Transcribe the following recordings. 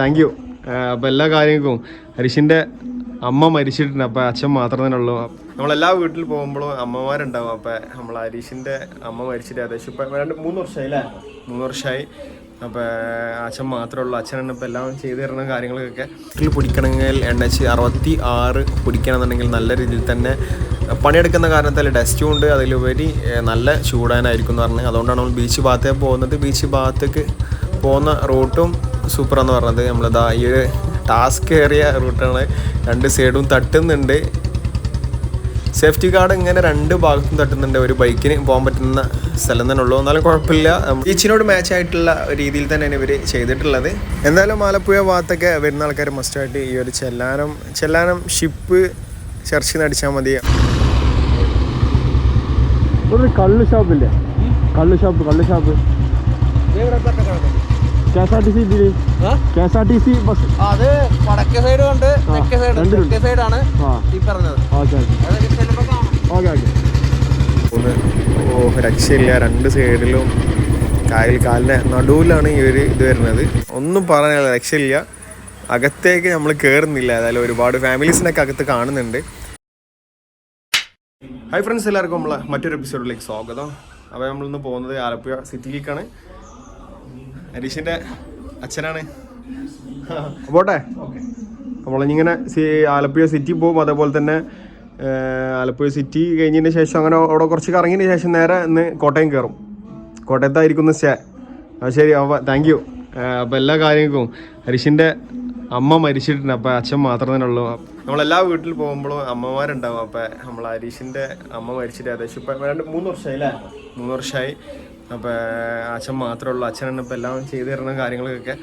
Thank you അപ്പോൾ എല്ലാ കാര്യങ്ങൾക്കും ഹരിഷിന്റെ അമ്മ മരിച്ചിട്ടുണ്ട് അപ്പോൾ അച്ഛൻ മാത്രം തന്നെ ഉള്ളൂ. നമ്മളെല്ലാ വീട്ടിൽ പോകുമ്പോഴും അമ്മമാരുണ്ടാവും അപ്പോൾ നമ്മൾ ഹരീഷിന്റെ അമ്മ മരിച്ചിട്ട് ഏകദേശം ഇപ്പം രണ്ട് മൂന്ന് വർഷമായി അല്ലേ? മൂന്ന് വർഷമായി അപ്പോൾ അച്ഛൻ മാത്രമേ ഉള്ളൂ. അച്ഛനാണ് ഇപ്പോൾ എല്ലാം ചെയ്തു തരുന്ന കാര്യങ്ങളൊക്കെ വീട്ടിൽ പിടിക്കണമെങ്കിൽ എണ്ണച്ച് അറുപത്തി ആറ് പിടിക്കണമെന്നുണ്ടെങ്കിൽ നല്ല രീതിയിൽ തന്നെ പണിയെടുക്കുന്ന കാരണത്താൽ ഡസ്റ്റും ഉണ്ട്. അതിലുപരി നല്ല ചൂടാനായിരിക്കും എന്ന് പറഞ്ഞത് അതുകൊണ്ടാണ് നമ്മൾ ബീച്ച് ഭാഗത്തേക്ക് പോകുന്നത്. ബീച്ച് ഭാഗത്തേക്ക് പോകുന്ന റൂട്ടും സൂപ്പറാന്ന് പറഞ്ഞത്. നമ്മളിതാ ഈ ഒരു ടാസ്ക് ഏറിയ റൂട്ടാണ് രണ്ട് സൈഡും തട്ടുന്നുണ്ട്. സേഫ്റ്റി കാർഡ് ഇങ്ങനെ രണ്ട് ഭാഗത്തും തട്ടുന്നുണ്ട്. ഒരു ബൈക്കിന് പോകാൻ പറ്റുന്ന സ്ഥലം തന്നെ ഉള്ളൂ. എന്നാലും കുഴപ്പമില്ല. ബീച്ചിനോട് മാച്ച് ആയിട്ടുള്ള രീതിയിൽ തന്നെയാണ് ഇവർ ചെയ്തിട്ടുള്ളത്. എന്തായാലും ആലപ്പുഴ ഭാഗത്തൊക്കെ വരുന്ന ആൾക്കാർ മസ്റ്റായിട്ട് ഈ ഒരു ചെല്ലാനം ചെല്ലാനം ഷിപ്പ് ചർച്ച അടിച്ചാൽ മതി. ഒരു ഷാപ്പില്ലേ ഷോപ്പില്ലേ ഷാപ്പ് shop shop shop K S R T C ഇതിൽ K S R T C bus. അത് വടക്കേ സൈഡ് ഉണ്ട് തെക്കേ സൈഡ് തെക്കേ സൈഡാണ് ഈ പറഞ്ഞത്. ഓക്കെ ഓ രക്ഷയില്ല. രണ്ട് സൈഡിലും കായൽ കാലിന്റെ നടുവിലാണ് ഈ ഒരു ഇത് വരുന്നത്. ഒന്നും പറയാനില്ല രക്ഷയില്ല. അകത്തേക്ക് നമ്മൾ കയറുന്നില്ല അതായത് ഒരുപാട് ഫാമിലീസിനൊക്കെ അകത്ത് കാണുന്നുണ്ട്. ഹൈ ഫ്രണ്ട്സ് എല്ലാവർക്കും നമ്മളെ മറ്റൊരു എപ്പിസോഡിലേക്ക് സ്വാഗതം. അപ്പോൾ നമ്മളിന്ന് പോകുന്നത് ആലപ്പുഴ സിറ്റിയിലേക്കാണ് ഹരീഷിന്റെ അച്ഛനാണ്. പോട്ടെ. നമ്മളിങ്ങനെ സി- ആലപ്പുഴ സിറ്റി പോകും അതേപോലെ തന്നെ ആലപ്പുഴ സിറ്റി കഴിഞ്ഞതിന് ശേഷം അങ്ങനെ അവിടെ കുറച്ച് കറങ്ങിയതിന് ശേഷം നേരെ ഇന്ന് കോട്ടയം കയറും. കോട്ടയത്തായിരിക്കുന്ന സ്റ്റേ. അത് ശരി. അപ്പോൾ താങ്ക് യു അപ്പോൾ എല്ലാ കാര്യങ്ങൾക്കും ഹരീഷിന്റെ അമ്മ മരിച്ചിട്ടുണ്ട്. അപ്പോൾ അച്ഛൻ മാത്രം തന്നെ ഉള്ളൂ. നമ്മളെല്ലാ വീട്ടിൽ പോകുമ്പോഴും അമ്മമാരുണ്ടാവും. അപ്പോൾ നമ്മൾ ഹരീഷിന്റെ അമ്മ മരിച്ചിട്ട് ഏകദേശം ഇപ്പം രണ്ട് മൂന്ന് വർഷമായി അല്ലേ മൂന്ന് വർഷമായി അപ്പോൾ അച്ഛൻ മാത്രമേ ഉള്ളൂ. അച്ഛനാണ് ഇപ്പോൾ എല്ലാം ചെയ്തു തരുന്ന കാര്യങ്ങൾക്കൊക്കെ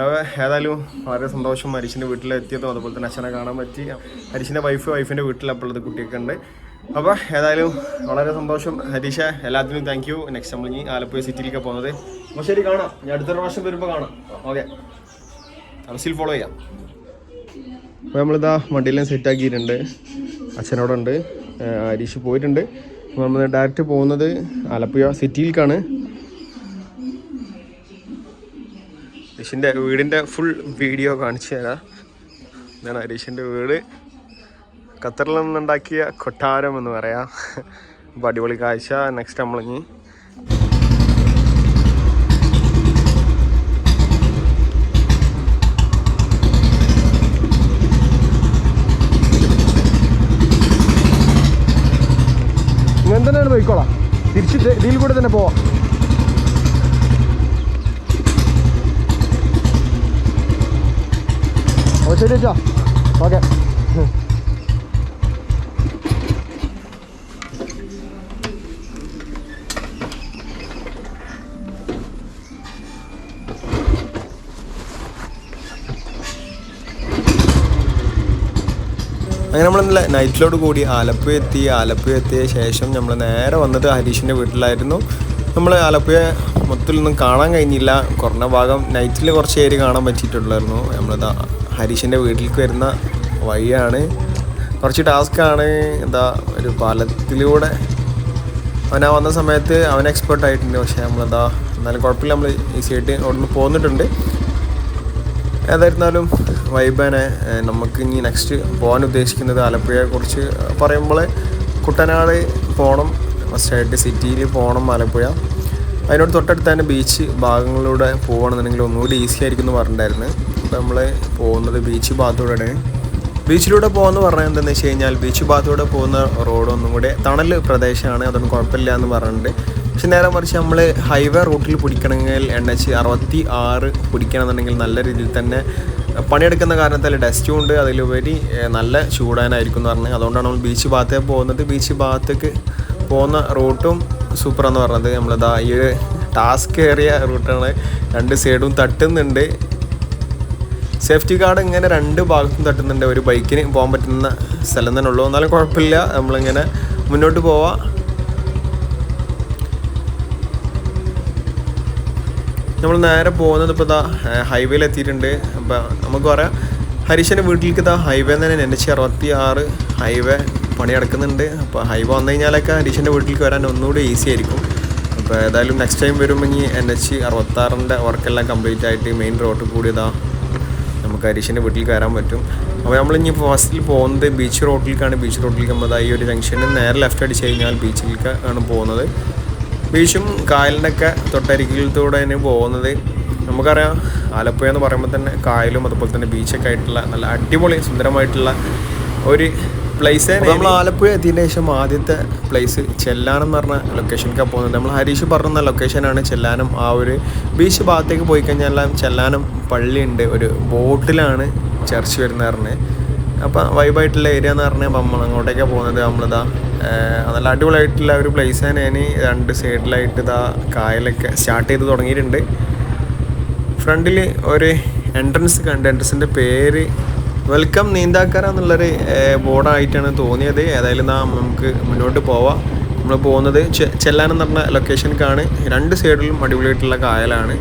അപ്പോൾ ഏതായാലും വളരെ സന്തോഷം ഹരീഷിന്റെ വീട്ടിലെത്തിയതും അതുപോലെ തന്നെ അച്ഛനെ കാണാൻ പറ്റി. ഹരീഷിന്റെ വൈഫ് വൈഫിന്റെ വീട്ടിലപ്പോഴത് കുട്ടിയൊക്കെ ഉണ്ട്. അപ്പോൾ ഏതായാലും വളരെ സന്തോഷം. ഹരീഷ എല്ലാത്തിനും താങ്ക് യു നെക്സ്റ്റ് നമ്മൾ ഇനി ആലപ്പുഴ സിറ്റിയിലേക്ക് പോകുന്നത്. അപ്പോൾ ശരി കാണാം. ഞാൻ അടുത്ത പ്രാവശ്യം വരുമ്പോൾ കാണാം. ഓക്കെ. അറസിൽ ഫോളോ ചെയ്യാം. അപ്പോൾ നമ്മളിതാ വണ്ടിയിലും സെറ്റ് ആക്കിയിട്ടുണ്ട്. അച്ഛനോടുണ്ട്. ഹരീഷ് പോയിട്ടുണ്ട്. അപ്പോൾ നമ്മൾ ഡയറക്റ്റ് പോകുന്നത് ആലപ്പുഴ സിറ്റിയിലേക്കാണ് ഹരീഷിന്റെ വീടിന്റെ ഫുൾ വീഡിയോ കാണിച്ചു തരാം. ഇതാണ് ഹരീഷിന്റെ വീട്. ഖത്തറിൽ നിന്നുണ്ടാക്കിയ കൊട്ടാരം എന്ന് പറയാം. അപ്പോൾ അടിപൊളി കാഴ്ച. നെക്സ്റ്റ് നമ്മളിനി ഇങ്ങനെ തന്നെയാണ് പോയിക്കോളാം തിരിച്ച് ഇതിൽ കൂടെ തന്നെ പോവാം. ഓ ശരി വെച്ചോ ഓക്കെ. അങ്ങനെ നമ്മൾ ഇന്നലെ നൈറ്റിലോട് കൂടി ആലപ്പുഴ എത്തി. ആലപ്പുഴ എത്തിയ ശേഷം നമ്മൾ നേരെ വന്നത് ഹരീഷിന്റെ വീട്ടിലായിരുന്നു. നമ്മൾ ആലപ്പുഴ മൊത്തത്തിലൊന്നും കാണാൻ കഴിഞ്ഞില്ല. കുറഞ്ഞ ഭാഗം നൈറ്റിൽ കുറച്ച് ഏരി കാണാൻ പറ്റിയിട്ടുള്ളായിരുന്നു നമ്മളിതാ ഹരീഷിന്റെ വീട്ടിലേക്ക് വരുന്ന വഴിയാണ്. കുറച്ച് ടാസ്ക്കാണ് എന്താ ഒരു പാലത്തിലൂടെ അവൻ ആ വന്ന സമയത്ത് അവൻ എക്സ്പേർട്ട് ആയിട്ടുണ്ട്. പക്ഷേ നമ്മളെന്താ എന്നാലും കുഴപ്പമില്ല. നമ്മൾ ഈസി ആയിട്ട് അവിടെ നിന്ന് പോന്നിട്ടുണ്ട്. ഏതായിരുന്നാലും വൈബാനെ നമുക്ക് ഇനി നെക്സ്റ്റ് പോകാൻ ഉദ്ദേശിക്കുന്നത് ആലപ്പുഴയെക്കുറിച്ച് പറയുമ്പോൾ കുട്ടനാട് പോകണം ഫസ്റ്റായിട്ട് സിറ്റിയിൽ പോകണം ആലപ്പുഴ. അതിനോട് തൊട്ടടുത്ത് തന്നെ ബീച്ച് ഭാഗങ്ങളിലൂടെ പോകണമെന്നുണ്ടെങ്കിൽ ഒന്നുകൂടി ഈസി ആയിരിക്കും എന്ന് പറഞ്ഞിട്ടുണ്ടായിരുന്നു. അപ്പോൾ നമ്മൾ പോകുന്നത് ബീച്ച് ഭാഗത്തൂടെയാണ് ബീച്ചിലൂടെ പോകുന്ന പറഞ്ഞാൽ എന്താണെന്ന് വെച്ച് കഴിഞ്ഞാൽ ബീച്ച് ഭാഗത്തൂടെ പോകുന്ന റോഡ് ഒന്നും കൂടെ തണൽ പ്രദേശമാണ് അതൊന്നും കുഴപ്പമില്ല എന്ന് പറഞ്ഞിട്ടുണ്ട്. പക്ഷെ നേരെ മറിച്ച് നമ്മൾ ഹൈവേ റൂട്ടിൽ പിടിക്കണമെങ്കിൽ എൻ എച്ച് അറുപത്തി ആറ് പിടിക്കണമെന്നുണ്ടെങ്കിൽ നല്ല രീതിയിൽ തന്നെ പണിയെടുക്കുന്ന കാരണത്താൽ ഡസ്റ്റും ഉണ്ട് അതിലുപരി നല്ല ചൂടാനായിരിക്കും എന്ന് പറഞ്ഞത് അതുകൊണ്ടാണ് നമ്മൾ ബീച്ച് ഭാഗത്തേക്ക് പോകുന്നത്. ബീച്ച് ഭാഗത്തേക്ക് പോകുന്ന റൂട്ടും സൂപ്പറാന്ന് പറഞ്ഞത്. നമ്മളിതാ ഈ ടാസ്ക് ഏറിയ റൂട്ടാണ് രണ്ട് സൈഡും തട്ടുന്നുണ്ട്. സേഫ്റ്റി ഗാർഡ് ഇങ്ങനെ രണ്ട് ഭാഗത്തും തട്ടുന്നുണ്ട്. ഒരു ബൈക്കിന് പോകാൻ പറ്റുന്ന സ്ഥലം തന്നെ ഉള്ളൂ. എന്നാലും കുഴപ്പമില്ല. നമ്മളിങ്ങനെ മുന്നോട്ട് പോവാം. നമ്മൾ നേരെ പോകുന്നത് ഇപ്പോൾ ഇതാ ഹൈവേയിൽ എത്തിയിട്ടുണ്ട്. അപ്പോൾ നമുക്ക് പറയാം. ഹരീഷന്റെ വീട്ടിലേക്ക് ഇതാ ഹൈവേ തന്നെ എൻ എച്ച് അറുപത്തി ആറ് ഹൈവേ പണി നടക്കുന്നുണ്ട്. അപ്പോൾ ഹൈവേ വന്നു കഴിഞ്ഞാലൊക്കെ ഹരീഷന്റെ വീട്ടിലേക്ക് വരാൻ ഒന്നുകൂടി ഈസി ആയിരിക്കും. അപ്പോൾ ഏതായാലും നെക്സ്റ്റ് ടൈം വരുമ്പോൾ ഇനി എൻ എച്ച് അറുപത്താറിന്റെ വർക്കെല്ലാം കംപ്ലീറ്റ് ആയിട്ട് മെയിൻ റോഡിൽ കൂടി ഇതാ നമുക്ക് ഹരീഷിന്റെ വീട്ടിൽ കയറാൻ പറ്റും. അപ്പോൾ നമ്മൾ നമ്മളിനി ഫസ്റ്റിൽ പോകുന്നത് ബീച്ച് റോട്ടിലേക്കാണ് ബീച്ച് റോട്ടിലേക്ക് നമ്മൾ ഈ ഒരു ജംഗ്ഷനിൽ നേരെ ലെഫ്റ്റ് അടിച്ച് കഴിഞ്ഞാൽ ബീച്ചിലേക്ക് ആണ് പോകുന്നത്. ബീച്ചും കായലിന്റെ ഒക്കെ തൊട്ടരികിലത്തൂടെ തന്നെ പോകുന്നത്. നമുക്കറിയാം ആലപ്പുഴ എന്ന് പറയുമ്പോൾ തന്നെ കായലും അതുപോലെ തന്നെ ബീച്ചൊക്കെ ആയിട്ടുള്ള നല്ല അടിപൊളി സുന്ദരമായിട്ടുള്ള ഒരു പ്ലേസ് നമ്മൾ ആലപ്പുഴ എത്തിയതിന് ശേഷം ആദ്യത്തെ പ്ലേസ് ചെല്ലാനം എന്ന് പറഞ്ഞ ലൊക്കേഷനിലേക്ക് പോകുന്നത്. നമ്മൾ ഹരീഷ് പറഞ്ഞ ലൊക്കേഷനാണ് ചെല്ലാനം. ആ ഒരു ബീച്ച് ഭാഗത്തേക്ക് പോയി കഴിഞ്ഞാൽ ചെല്ലാനം പള്ളിയുണ്ട്. ഒരു ബോട്ടിലാണ് ചർച്ച് വരുന്നത് പറഞ്ഞ്. അപ്പം വൈബായിട്ടുള്ള ഏരിയ എന്ന് പറഞ്ഞാൽ നമ്മൾ അങ്ങോട്ടേക്കാണ് പോകുന്നത്. നമ്മളിതാ നല്ല അടിപൊളിയായിട്ടുള്ള ഒരു പ്ലേസ് ആണ് ഇനി രണ്ട് സൈഡിലായിട്ട് ഇതാ കായലൊക്കെ സ്റ്റാർട്ട് ചെയ്ത് തുടങ്ങിയിട്ടുണ്ട്. ഫ്രണ്ടിൽ ഒരു എൻട്രൻസ് കണ്ട്. എൻട്രൻസിന്റെ പേര് വെൽക്കം നീന്താക്കര എന്നുള്ളൊരു ബോർഡായിട്ടാണ് തോന്നിയത്. ഏതായാലും നാം നമുക്ക് മുന്നോട്ട് പോവാം. നമ്മൾ പോകുന്നത് ചെല്ലാൻ എന്ന് പറഞ്ഞ ലൊക്കേഷനിലേക്കാണ് രണ്ട് സൈഡിലും അടിപൊളിയായിട്ടുള്ള കായലാണ്.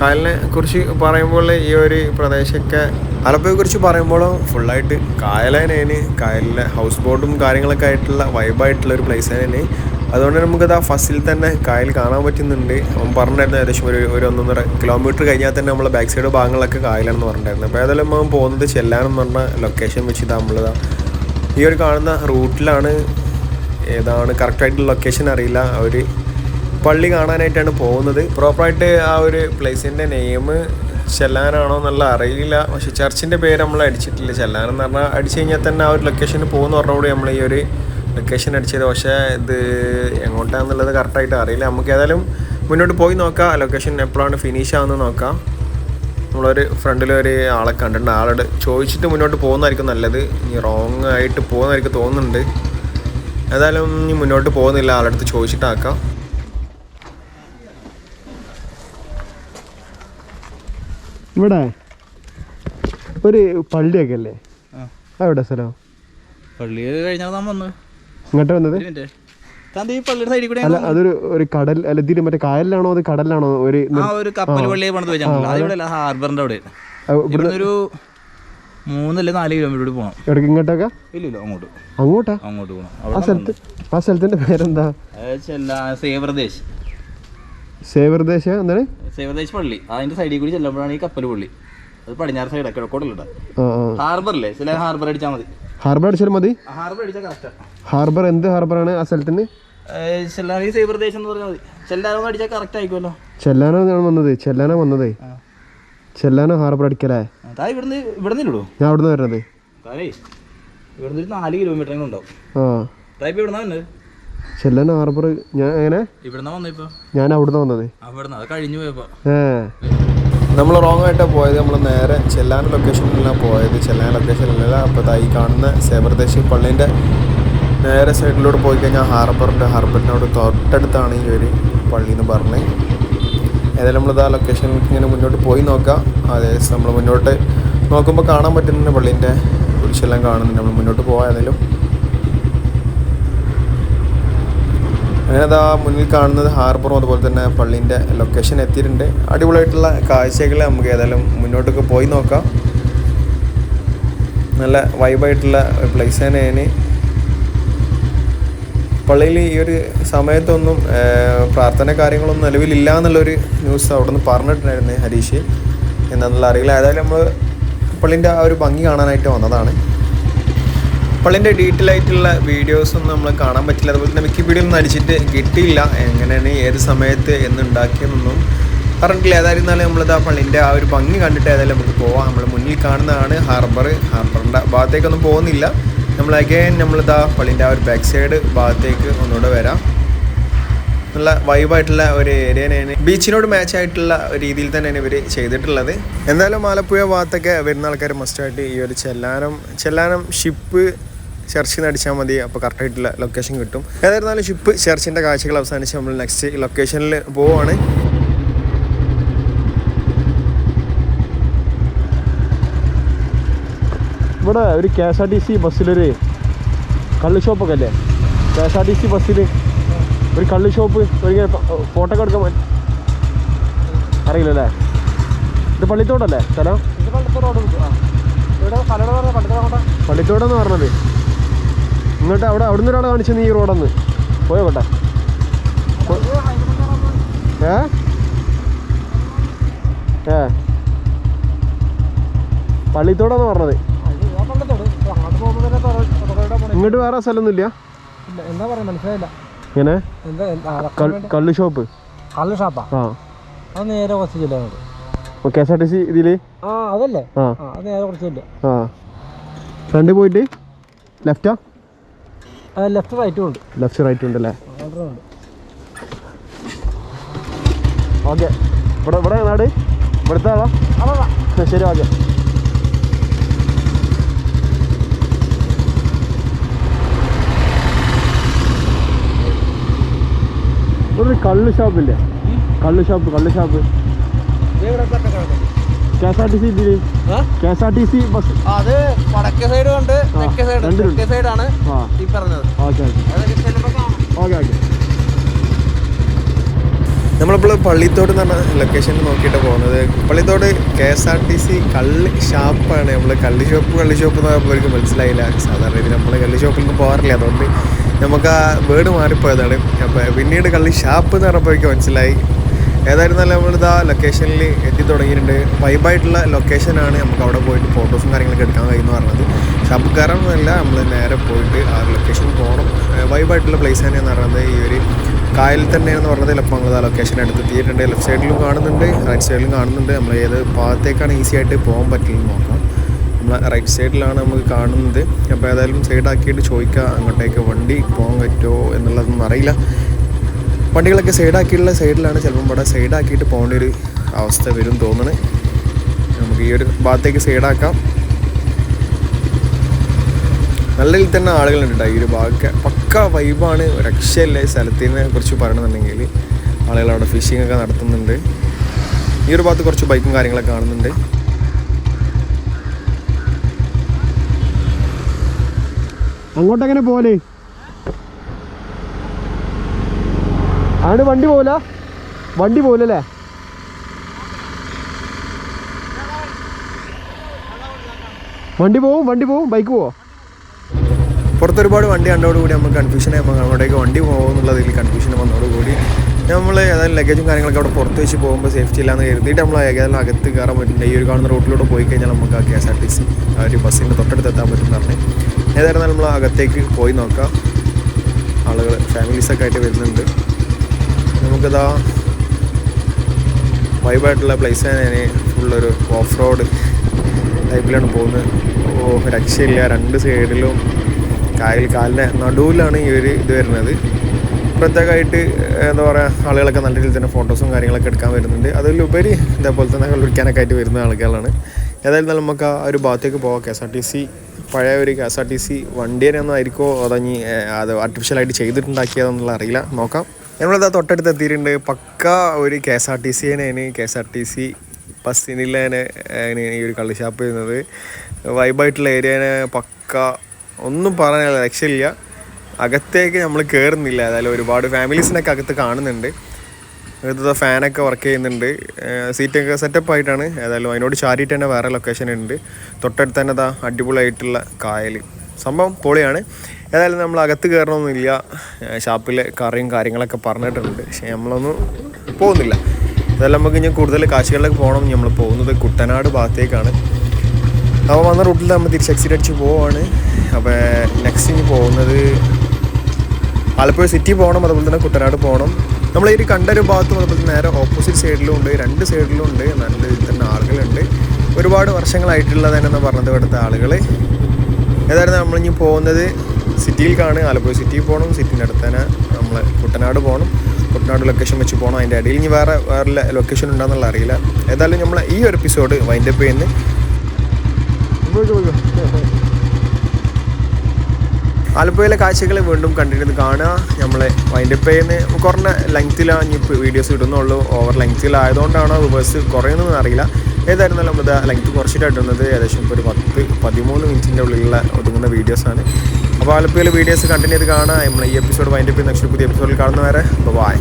കായലിനെ കുറിച്ച് പറയുമ്പോൾ ഈ ഒരു പ്രദേശമൊക്കെ ആലപ്പുഴയെ കുറിച്ച് പറയുമ്പോൾ ഫുള്ളായിട്ട് കായലേനേന് കായലിലെ ഹൗസ് ബോട്ടും കാര്യങ്ങളൊക്കെ ആയിട്ടുള്ള വൈബായിട്ടുള്ള ഒരു പ്ലേസ് തന്നെ അതുകൊണ്ട് നമുക്കത് ആ ഫസ്റ്റിൽ തന്നെ കായൽ കാണാൻ പറ്റുന്നുണ്ട്. അവൻ പറഞ്ഞിരുന്നു ഏകദേശം ഒരു ഒരു ഒന്നൊന്നര കിലോമീറ്റർ കഴിഞ്ഞാൽ തന്നെ നമ്മളെ ബാക്ക് സൈഡ് ഭാഗങ്ങളൊക്കെ കായലാണെന്ന് പറഞ്ഞിട്ടുണ്ടായിരുന്നു. അപ്പോൾ ഏതായാലും അവൻ പോകുന്നത് ചെല്ലാനെന്ന് പറഞ്ഞ ലൊക്കേഷൻ വെച്ചിട്ട് നമ്മളിതാ ഈ ഒരു കാണുന്ന റൂട്ടിലാണ് ഏതാണ് കറക്റ്റായിട്ടുള്ള ലൊക്കേഷൻ അറിയില്ല. ഒരു പള്ളി കാണാനായിട്ടാണ് പോകുന്നത്. പ്രോപ്പറായിട്ട് ആ ഒരു പ്ലേസിന്റെ നെയിം ചെല്ലാനാണോ എന്നുള്ള അറിയില്ല. പക്ഷെ ചർച്ചിന്റെ പേര് നമ്മൾ അടിച്ചിട്ടില്ല. ചെല്ലാനെന്ന് പറഞ്ഞാൽ അടിച്ചു കഴിഞ്ഞാൽ തന്നെ ആ ഒരു ലൊക്കേഷന് പോകുന്ന പറഞ്ഞുകൂടി നമ്മൾ ഈ ഒരു ലൊക്കേഷൻ അടിച്ചത്. പക്ഷേ ഇത് എങ്ങോട്ടാണെന്നുള്ളത് കറക്റ്റായിട്ട് അറിയില്ല. നമുക്ക് ഏതായാലും മുന്നോട്ട് പോയി നോക്കാം. ലൊക്കേഷൻ എപ്പോഴാണ് ഫിനിഷ് ആവുന്നത് നോക്കാം. നമ്മളൊരു ഫ്രണ്ടിൽ ഒരു ആളെ കണ്ടിട്ടുണ്ട്. ആളോട് ചോദിച്ചിട്ട് മുന്നോട്ട് പോകുന്നതായിരിക്കും നല്ലത്. ഇനി റോങ് ആയിട്ട് പോകുന്നതായിരിക്കും തോന്നുന്നുണ്ട്. ഏതായാലും ഇനി മുന്നോട്ട് പോകുന്നില്ല. ആളടുത്ത് ചോദിച്ചിട്ടാക്കാം ഇവിടെ ഒരു പള്ളിയൊക്കെ അല്ലേ അവിടെ സ്ഥലം? പള്ളി കഴിഞ്ഞാൽ താൻ വന്നു. ഇങ്ങോട്ട് വന്നത്? അല്ല അതൊരു ഒരു കടൽ അല്ല ഇതിന് മറ്റേ കായലിലാണോ അത് കടലിലാണോ ഒരു ആ ഒരു കപ്പൽ പണിത് ഹാർബറിന്റെ അവിടെ. ഇവിടുന്ന് ഒരു മൂന്നല്ലേ നാല് കിലോമീറ്റർ കൂടി പോകണം എവിടേക്ക് ഇങ്ങോട്ടൊക്കെ ഇല്ല ഇല്ല അങ്ങോട്ട്. അങ്ങോട്ടാ? അങ്ങോട്ട് പോകണം ആ അവിടെ സ്ഥലത്ത് ആ സ്ഥലത്തിന്റെ പേരെന്താ? ചെല്ലാ സേവർദേശ്. സേവർദേശ എന്താണ്? സേവർദേശ് പള്ളി. അതിന്റെ സൈഡിൽ കൂടി ചെല്ലുമ്പോഴാണ് ഈ കപ്പൽ പള്ളി. അത് പടിഞ്ഞാറ് സൈഡ് കിഴക്കോട്ടല്ല ഹാർബറില്ലേ ചില ഹാർബർ അടിച്ചാൽ മതി. ഹാർബർ അടിച്ചാൽ മതി. ഹാർബർ അടിച്ചാൽ കറക്റ്റാ ഹാർബർ എന്ത് ഹാർബറാണ് ആ സ്ഥലത്തിന്? ഈ സേവർദേശ് എന്ന് പറഞ്ഞാൽ മതി. ചെല്ലാനൊന്നും അടിച്ചാൽ കറക്റ്റ് ആയിക്കുമല്ലോ ചെല്ലാനോ ഞാൻ വന്നത്. ചെല്ലാനോ വന്നതേ. ചെല്ലാനോ ഹാർബർ അടിക്കലേ? താ ഇവിടുന്ന് ഇവിടുന്ന് ഇല്ലടോ. ഞാൻ അവിടുന്ന് വരുന്നത്. ഇവിടുന്ന് ഒരു നാല് കിലോമീറ്റർ ഉണ്ടാവും. ആ. താ ഇപ്പൊ ഇവിടുന്ന വന്നത്? ചെല്ലാനോ ഹാർബർ ഞാൻ എങ്ങനെ? ഇവിടുന്ന വന്നേ ഞാൻ അവിടുന്ന് വന്നത്. അവിടുന്ന് അത് കഴിഞ്ഞു പോയപ്പോ. ഏ. നമ്മൾ റോങ് ആയിട്ടാണ് പോയത്. നമ്മൾ നേരെ ചെല്ലാൻ ലൊക്കേഷനിലാണ് പോയത്. ചെല്ലാൻ ലൊക്കേഷനിലല്ല അപ്പോൾ ഈ കാണുന്ന സേവർദേശി പള്ളീന്റെ നേരെ സൈഡിലൂടെ പോയി കഴിഞ്ഞാൽ ഹാർബറിന്റെ ഹാർബറിനോട് തൊട്ടടുത്താണ് ഈ ഒരു പള്ളി എന്ന് പറഞ്ഞത് ഏതായാലും നമ്മളിത് ആ ലൊക്കേഷനിലേക്ക് ഇങ്ങനെ മുന്നോട്ട് പോയി നോക്കാം. അതേ നമ്മൾ മുന്നോട്ട് നോക്കുമ്പോൾ കാണാൻ പറ്റുന്നുണ്ട് പള്ളീന്റെ കുരിശെല്ലാം കാണുന്നുണ്ട്. നമ്മൾ മുന്നോട്ട് പോകാം ഏതായാലും അങ്ങനെ അതാ മുന്നിൽ കാണുന്നത് ഹാർബറും അതുപോലെ തന്നെ പള്ളീന്റെ ലൊക്കേഷൻ എത്തിയിട്ടുണ്ട്. അടിപൊളിയായിട്ടുള്ള കാഴ്ചകൾ നമുക്ക് ഏതായാലും മുന്നോട്ടൊക്കെ പോയി നോക്കാം. നല്ല വൈബായിട്ടുള്ള പ്ലേസ് തന്നെയാണ്. പള്ളിയിൽ ഈ ഒരു സമയത്തൊന്നും പ്രാർത്ഥന കാര്യങ്ങളൊന്നും നിലവിലില്ല എന്നുള്ളൊരു ന്യൂസ് അവിടെ നിന്ന് പറഞ്ഞിട്ടുണ്ടായിരുന്നു ഹരീഷ്. എന്താണെന്നുള്ള അറിയില്ല. ഏതായാലും നമ്മൾ പള്ളീന്റെ ആ ഒരു ഭംഗി കാണാനായിട്ട് വന്നതാണ്. പള്ളിന്റെ ഡീറ്റെയിൽ ആയിട്ടുള്ള വീഡിയോസ് ഒന്നും നമ്മൾ കാണാൻ പറ്റില്ല. അതുപോലെ തന്നെ വിക്കിപീഡിയ ഒന്നും അടിച്ചിട്ട് കിട്ടിയില്ല. എങ്ങനെയാണ് ഏത് സമയത്ത് എന്നുണ്ടാക്കിയതെന്നും പറഞ്ഞിട്ടില്ല. ഏതായിരുന്നാലും നമ്മളത് ആ പള്ളിന്റെ ആ ഒരു ഭംഗി കണ്ടിട്ട് ഏതായാലും നമുക്ക് പോവാം. നമ്മൾ മുന്നിൽ കാണുന്നതാണ് ഹാർബർ. ഹാർബറിന്റെ ഭാഗത്തേക്കൊന്നും പോകുന്നില്ല. നമ്മൾ അഗൈൻ നമ്മളിതാ പള്ളിന്റെ ആ ഒരു ബാക്ക് സൈഡ് ഭാഗത്തേക്ക് ഒന്നുകൂടെ വരാം. നല്ല വൈബായിട്ടുള്ള ഒരു ഏരിയ തന്നെയാണ്. ബീച്ചിനോട് മാച്ച് ആയിട്ടുള്ള രീതിയിൽ തന്നെയാണ് ഇവർ ചെയ്തിട്ടുള്ളത്. എന്തായാലും ആലപ്പുഴ ഭാഗത്തൊക്കെ വരുന്ന ആൾക്കാർ മസ്റ്റായിട്ട് ഈ ഒരു ചെല്ലാനം ചെല്ലാനം ഷിപ്പ് ചർച്ചിൽ നിന്ന് അടിച്ചാൽ മതി. അപ്പോൾ കറക്റ്റായിട്ടുള്ള ലൊക്കേഷൻ കിട്ടും. ഏതായിരുന്നാലും ഷിപ്പ് ചർച്ചിന്റെ കാഴ്ചകൾ അവസാനിച്ച് നമ്മൾ നെക്സ്റ്റ് ലൊക്കേഷനിൽ പോവാണ്. ഇവിടെ ഒരു K S R T C ബസ്സിലൊരു കള്ള് ഷോപ്പൊക്കെ അല്ലേ? K S R T C ബസ്സിൽ ഒരു കള്ള് ഷോപ്പ് ഒരു ഫോട്ടോ ഒക്കെ എടുക്കാൻ പറ്റും അറിയില്ലല്ലേ ഇത് പള്ളിത്തോടല്ലേ സ്ഥലം? പള്ളിത്തോടെന്ന് പറഞ്ഞത്? ഇങ്ങോട്ട് അവിടെ അവിടെ അവിടുന്ന് ഒരാളെ നീ ഈ റോഡന്ന്. പോയോ കേട്ടെ? ഏ? ഏ. പള്ളിത്തോടാന്ന് പറഞ്ഞത്. ഇങ്ങോട്ട് വേറെ സ്ഥലമൊന്നുമില്ല? ഇല്ല എന്താ പറയാ മനസ്സിലായില്ല ഇങ്ങനെ കള്ള് ഷോപ്പ്. കള്ള് ഷോപ്പാ ആ. അത് നേരെ കുറച്ച് ചെല്ലുന്നത് K S R T C ഇതിൽ? ആ അതല്ലേ? ആ. ആ അത് നേരെ കുറച്ച് ചെല്ലും ആ. ഫ്രണ്ട് പോയിട്ട് ലെഫ്റ്റാ? ലെഫ്റ്റ് റൈറ്റും ഉണ്ട്. ലെഫ്റ്റ് റൈറ്റ് ഉണ്ട് അല്ലേ? ഓക്കെ. ഇവിടെ ഇവിടെ നാട്. ഇവിടുത്തെ ആളാ? ശരി ഓക്കെ. ഒരു കള്ള് ഷോപ്പില്ലേ കള്ള് ഷോപ്പ് കള്ള് shop K S R T C K S R T C bus. അത് വടക്കേ സൈഡും ഉണ്ട് തെക്കേ സൈഡ്. തെക്കേ സൈഡാണ് ഈ പറഞ്ഞത്. Okay okay. ഓക്കെ നമ്മളിപ്പോൾ പള്ളിത്തോട് എന്ന് പറഞ്ഞ ലൊക്കേഷനിൽ നോക്കിയിട്ട് പോകുന്നത്. Pallithode K S R T C കള്ള് ഷാപ്പാണ്. നമ്മൾ കള്ളി ഷോപ്പ് കള്ളി ഷോപ്പ് എന്ന് പറയുമ്പോൾ അവർക്ക് മനസ്സിലായില്ല. സാധാരണ രീതിയിൽ നമ്മൾ കള്ളി ഷോപ്പിലൊന്നും പോകാറില്ല. അതുകൊണ്ട് നമുക്ക് ആ വേർഡ് മാറിപ്പോയതാണ്. അപ്പോൾ പിന്നീട് കള്ളി ഷാപ്പ് എന്ന് പറഞ്ഞപ്പോഴേക്ക് മനസ്സിലായി. ഏതായിരുന്നാലും നമ്മളിതാ ലൊക്കേഷനിൽ എത്തി തുടങ്ങിയിട്ടുണ്ട്. വൈബായിട്ടുള്ള ലൊക്കേഷനാണ് നമുക്ക് അവിടെ പോയിട്ട് ഫോട്ടോസും കാര്യങ്ങളൊക്കെ എടുക്കാൻ കഴിയുമെന്ന് പറഞ്ഞത്. ശബ്ദക്കാരൊന്നുമല്ല നമ്മൾ നേരെ പോയിട്ട് ആ ലൊക്കേഷൻ പോകണം വൈബായിട്ടുള്ള പ്ലേസ് തന്നെയെന്ന് പറയുന്നത് ഈ ഒരു കായൽ തന്നെയാണെന്ന് പറഞ്ഞത്. ചിലപ്പോൾ നമ്മൾ ആ ലൊക്കേഷൻ എടുത്ത് എത്തിയിട്ടുണ്ട് ലെഫ്റ്റ് സൈഡിലും കാണുന്നുണ്ട് റൈറ്റ് സൈഡിലും കാണുന്നുണ്ട്. നമ്മൾ ഏത് ഭാഗത്തേക്കാണ് ഈസി ആയിട്ട് പോകാൻ പറ്റില്ലെന്ന് നോക്കാം. നമ്മൾ റൈറ്റ് സൈഡിലാണ് നമുക്ക് കാണുന്നത്. അപ്പോൾ ഏതായാലും സൈഡാക്കിയിട്ട് ചോദിക്കുക അങ്ങോട്ടേക്ക് വണ്ടി പോകാൻ പറ്റുമോ എന്നുള്ളതൊന്നും അറിയില്ല. വണ്ടികളൊക്കെ സൈഡാക്കിയിട്ടുള്ള സൈഡിലാണ് ചിലപ്പം ഇവിടെ സൈഡാക്കിയിട്ട് പോകേണ്ട ഒരു അവസ്ഥ വരും തോന്നണേ. നമുക്ക് ഈ ഒരു ഭാഗത്തേക്ക് സൈഡാക്കാം. നല്ല രീതിയിൽ തന്നെ ആളുകളുണ്ട് ഈ ഒരു ഭാഗമൊക്കെ. പക്ക വൈബാണ് രക്ഷയില്ല ഈ സ്ഥലത്തിനെ കുറിച്ച് പറയണമെന്നുണ്ടെങ്കിൽ. ആളുകൾ അവിടെ ഫിഷിംഗ് ഒക്കെ നടത്തുന്നുണ്ട്. ഈ ഒരു ഭാഗത്ത് കുറച്ച് ബൈക്കും കാര്യങ്ങളൊക്കെ കാണുന്നുണ്ട്. അങ്ങോട്ടെങ്ങനെ പോലെ ആണ് വണ്ടി പോല വണ്ടി പോലല്ലേ വണ്ടി പോവും വണ്ടി പോവും ബൈക്ക് പോവോ? പുറത്തൊരുപാട് വണ്ടി കണ്ടോടുകൂടി നമുക്ക് കൺഫ്യൂഷൻ ആയപ്പോൾ അങ്ങോട്ടേക്ക് വണ്ടി പോകുമെന്നുള്ളതിൽ കൺഫ്യൂഷൻ വന്നതോടുകൂടി നമ്മൾ ഏതായാലും ലഗേജും കാര്യങ്ങളൊക്കെ അവിടെ പുറത്ത് വെച്ച് പോകുമ്പോൾ സേഫ്റ്റി ഇല്ലാന്ന് കരുതിയിട്ട് നമ്മൾ ഏകദേശം അകത്ത് കയറാൻ പറ്റില്ല ഈ ഒരു കാണുന്ന റോട്ടിലൂടെ പോയി കഴിഞ്ഞാൽ നമുക്ക് ആ K S R T C ആ ഒരു ബസ്സിന്റെ തൊട്ടടുത്ത് എത്താൻ പറ്റും പറഞ്ഞ്. ഏതായിരുന്നാലും നമ്മൾ അകത്തേക്ക് പോയി നോക്കാം. ആളുകൾ ഫാമിലീസൊക്കെ ആയിട്ട് വരുന്നുണ്ട്. നമുക്കിതാ വൈബായിട്ടുള്ള പ്ലേസ് ആണ് ഫുള്ളൊരു ഓഫ് റോഡ് ടൈപ്പിലാണ് പോകുന്നത്. ഓ രക്ഷയില്ല. രണ്ട് സൈഡിലും കായൽ കാലിന്റെ നടുവിലാണ് ഈ ഒരു ഇത് വരുന്നത്. പ്രത്യേകമായിട്ട് എന്താ പറയുക ആളുകളൊക്കെ നല്ല രീതിയിൽ തന്നെ ഫോട്ടോസും കാര്യങ്ങളൊക്കെ എടുക്കാൻ വരുന്നുണ്ട്. അതിലുപരി ഇതേപോലെ തന്നെ വിളിക്കാനൊക്കെ ആയിട്ട് വരുന്ന ആളുകളാണ്. ഏതായാലും നമുക്ക് ആ ഒരു ഭാഗത്തേക്ക് പോകാം K S R T C പഴയ ഒരു K S R T C വണ്ടി തന്നെ ആയിരിക്കുമോ? അതോ ഇനി ഏഹ്, അത് ആർട്ടിഫിഷ്യലായിട്ട് ചെയ്തിട്ടുണ്ടാക്കിയതെന്നുള്ള അറിയില്ല. നോക്കാം. നമ്മളിതാ തൊട്ടടുത്ത് എത്തിയിട്ടുണ്ട് പക്ക ഒരു K S R T C തന്നെയാണ്. K S R T C ബസ്സിനിലാണ് ഈ ഒരു കള്ളി ഷാപ്പ് ചെയ്യുന്നത് വൈബായിട്ടുള്ള ഏരിയനെ പക്ക. ഒന്നും പറയാനില്ല രക്ഷയില്ല. അകത്തേക്ക് നമ്മൾ കയറുന്നില്ല ഏതായാലും ഒരുപാട് ഫാമിലീസിനൊക്കെ അകത്ത് കാണുന്നുണ്ട്. അകത്തത് ഫാനൊക്കെ വർക്ക് ചെയ്യുന്നുണ്ട്. സീറ്റൊക്കെ സെറ്റപ്പ് ആയിട്ടാണ്. ഏതായാലും അതിനോട് ചാരിയിട്ട് തന്നെ വേറെ ലൊക്കേഷൻ ഉണ്ട്. തൊട്ടടുത്ത് തന്നെ അതാ അടിപൊളിയായിട്ടുള്ള കായൽ സംഭവം പൊളിയാണ്. ഏതായാലും നമ്മൾ അകത്ത് കയറണമെന്നില്ല ഷാപ്പിലെ കറിയും കാര്യങ്ങളൊക്കെ പറഞ്ഞിട്ടുണ്ട്. പക്ഷേ നമ്മളൊന്നും പോകുന്നില്ല. ഏതായാലും നമുക്ക് ഇനി കൂടുതൽ കാശുകളിലേക്ക് പോകണം. നമ്മൾ പോകുന്നത് കുട്ടനാട് ഭാഗത്തേക്കാണ്. അപ്പോൾ വന്ന റൂട്ടിൽ നമ്മൾ തിരിച്ച് എക്സിറ്റ് അടിച്ച് പോവാണ്. അപ്പോൾ നെക്സ്റ്റ് ഇനി പോകുന്നത് ആലപ്പുഴ സിറ്റി പോകണം. അതുപോലെ തന്നെ കുട്ടനാട് പോകണം. നമ്മൾ ഈ കണ്ടൊരു ഭാഗത്തും അതുപോലെ നേരെ ഓപ്പോസിറ്റ് സൈഡിലും ഉണ്ട്. രണ്ട് സൈഡിലും ഉണ്ട്. നല്ല രീതിയിൽ തന്നെ ആളുകളുണ്ട്. ഒരുപാട് വർഷങ്ങളായിട്ടുള്ളത് തന്നെ പറഞ്ഞത് ഇവിടുത്തെ ആളുകൾ ഏതായിരുന്നു നമ്മളിനി പോകുന്നത് സിറ്റിയിലേക്കാണ് ആലപ്പുഴ സിറ്റിയിൽ പോകണം സിറ്റിന്റെ അടുത്ത് തന്നെ നമ്മൾ കുട്ടനാട് പോകണം കുട്ടനാട് ലൊക്കേഷൻ വെച്ച് പോകണം അതിന്റെ ഇടയിൽ ഇനി വേറെ വേറെ ലൊക്കേഷൻ ഉണ്ടെന്നുള്ള അറിയില്ല. ഏതായാലും നമ്മൾ ഈ ഒരു എപ്പിസോഡ് വൈൻഡപ്പ് ചെയ്യുന്നു ആലപ്പുഴയിലെ കാഴ്ചകൾ വീണ്ടും കണ്ടിരുന്ന് കാണുക. നമ്മളെ വൈൻഡപ്പ് ചെയ്യുന്ന കുറഞ്ഞ ലെങ്ത്തിലാണ് ഇനി വീഡിയോസ് ഇടുന്നുള്ളൂ. ഓവർ ലെങ്ത്തിലായതുകൊണ്ടാണോ റിവേഴ്സ് കുറയുന്നതെന്ന് അറിയില്ല. ഏതായിരുന്നാലും നമ്മുടെ ലെങ്ത് കുറച്ചിട്ടാണ് ഏകദേശം ഇപ്പോൾ ഒരു പത്ത് പതിമൂന്ന് മിനിറ്റിന്റെ ഉള്ളിലുള്ള ഒതുങ്ങുന്ന വീഡിയോസാണ് അപ്പോൾ ആലപ്പുഴയിലെ വീഡിയോസ് കണ്ടിന്യൂ ചെയ്ത് കാണാം നമ്മൾ ഈ എപ്പിസോഡ് വൈൻഡപ്പ് ചെയ്യുന്ന പുതിയ എപ്പിസോഡിൽ കാണുന്നവരെ. ബൈ